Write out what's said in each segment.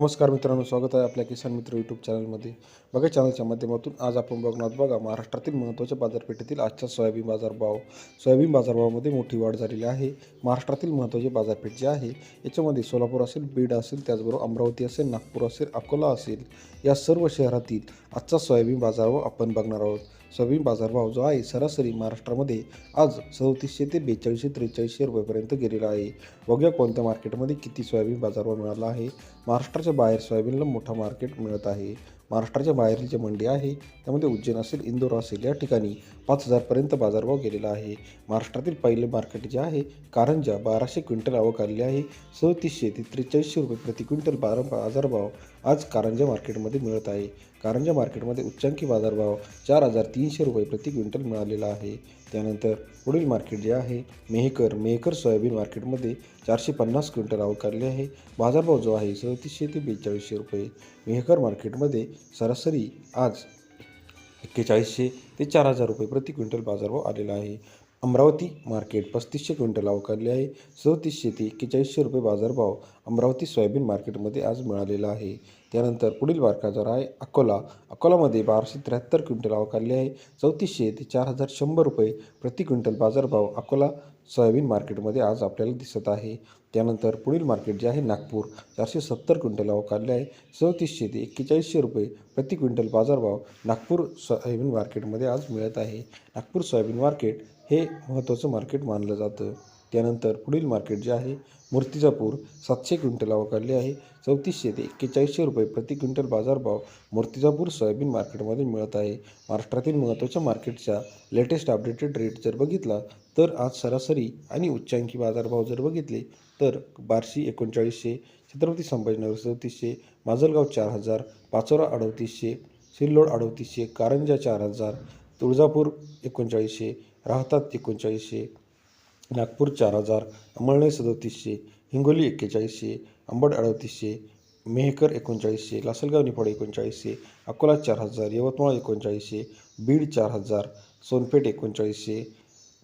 नमस्कार मित्रांनो स्वागत आहे आपल्या किसान मित्र यूट्यूब चॅनलमध्ये बघा चॅनलच्या माध्यमातून आज आपण बघणार आहोत बघा महाराष्ट्रातील महत्त्वाच्या बाजारपेठेतील आजच्या सोयाबीन बाजारभाव. सोयाबीन बाजारभावामध्ये मोठी वाढ झालेली आहे. महाराष्ट्रातील महत्त्वाची बाजारपेठ जी आहे याच्यामध्ये सोलापूर असेल बीड असेल त्याचबरोबर अमरावती असेल नागपूर असेल अकोला असेल या सर्व शहरातील आजचा सोयाबीन बाजारभाव आपण बघणार आहोत. सोयाबीन बाजारभाव जो आहे सरासरी महाराष्ट्रामध्ये आज चौतीसशे ते बेचाळीसशे त्रेचाळीसशे रुपयेपर्यंत गेलेला आहे. बघूया कोणत्या मार्केटमध्ये किती सोयाबीन बाजारभाव मिळाला आहे. महाराष्ट्राच्या बाहेर सोयाबीनला मोठा मार्केट मिळत आहे. महाराष्ट्राच्या बाहेरील जे मंडी आहे त्यामध्ये उज्जैन असेल इंदोर असेल या ठिकाणी पाच हजारपर्यंत बाजारभाव गेलेला आहे. महाराष्ट्रातील पहिले मार्केट जे आहे कारंजा बाराशे क्विंटल आवक आलेली आहे सदतीसशे ते त्रेचाळीसशे रुपये प्रति क्विंटल बारा बाजारभाव आज कारंजा मार्केटमध्ये मिळत आहे. कारंजा मार्केटमध्ये उच्चांकी बाजारभाव चार हजार तीन तीनशे रुपये प्रति क्विंटल मिळालेला आहे. त्यानंतर पुढील मार्केट जे आहे मेहकर मेहकर सोयाबीन मार्केटमध्ये चारशे पन्नास क्विंटल आवक आहे. बाजारभाव जो आहे सदतीसशे ते बेचाळीसशे रुपये. मेहकर मार्केटमध्ये सरासरी आज एक्केचाळीसशे ते चार हजार रुपये प्रति क्विंटल बाजारभाव आलेला आहे. अमरावती मार्केट पस्तीसशे क्विंटल अवकारले आहे. सदतीसशे ते एक्केचाळीसशे रुपये बाजारभाव अमरावती सोयाबीन मार्केटमध्ये आज मिळालेला आहे. त्यानंतर पुढील बाजार आहे अकोला. अकोलामध्ये बाराशे त्र्याहत्तर क्विंटल अवकारले आहे. चौतीसशे ते चार हजार शंभर रुपये प्रति क्विंटल बाजारभाव अकोला सोयाबीन मार्केटमध्ये आज आपल्याला दिसत आहे. त्यानंतर पुढील मार्केट जे आहे नागपूर. चारशे सत्तर क्विंटल अवकारले आहे. चौतीसशे ते एक्केचाळीसशे रुपये प्रति क्विंटल बाजारभाव नागपूर सोयाबीन मार्केटमध्ये आज मिळत आहे. नागपूर सोयाबीन मार्केट हे महत्त्वाचं मार्केट मानलं जातं. त्यानंतर पुढील मार्केट जे आहे मूर्तिजापूर सातशे क्विंटल अवकाळले आहे. चौतीसशे ते एक्केचाळीसशे रुपये प्रति क्विंटल बाजारभाव मूर्तिजापूर सोयाबीन मार्केटमध्ये मिळत आहे. महाराष्ट्रातील महत्त्वाच्या मार्केटच्या लेटेस्ट अपडेटेड रेट जर बघितला तर आज सरासरी आणि उच्चांकी बाजारभाव जर बघितले तर बार्शी एकोणचाळीसशे छत्रपती संभाजीनगर चौतीसशे माजलगाव चार हजार पाचोरा अडतीसशे सिल्लोड अडतीसशे कारंजा चार हजार तुळजापूर एकोणचाळीसशे राहतात एकोणचाळीसशे नागपूर चार हजार अंमळणे सदोतीसशे हिंगोली एक्केचाळीसशे अंबड अडतीसशे मेहकर एकोणचाळीसशे लासलगाव निफाड एकोणचाळीसशे अकोला चार हजार यवतमाळ एकोणचाळीसशे बीड चार हजार सोनपेठ एकोणचाळीसशे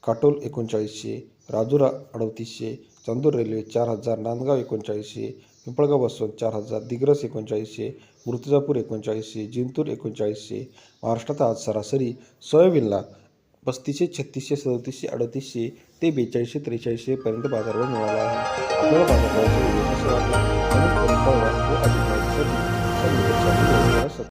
काटोल एकोणचाळीसशे राजुरा अडतीसशे चांदूर रेल्वे चार हजार नांदगाव एकोणचाळीसशे पिंपळगाव बसवंत चार हजार दिग्रस एकोणचाळीसशे मूर्तिजापूर एकोणचाळीसशे जिंतूर एकोणचाळीसशे महाराष्ट्रात आज सरासरी सोयाबीनला पस्तीसशे छत्तीसशे सदतीसशे अडतीसशे ते बेचाळीसशे त्रेचाळीसशेपर्यंत बाजारभाव मिळाला आहे. आपल्याला बाजारभावाची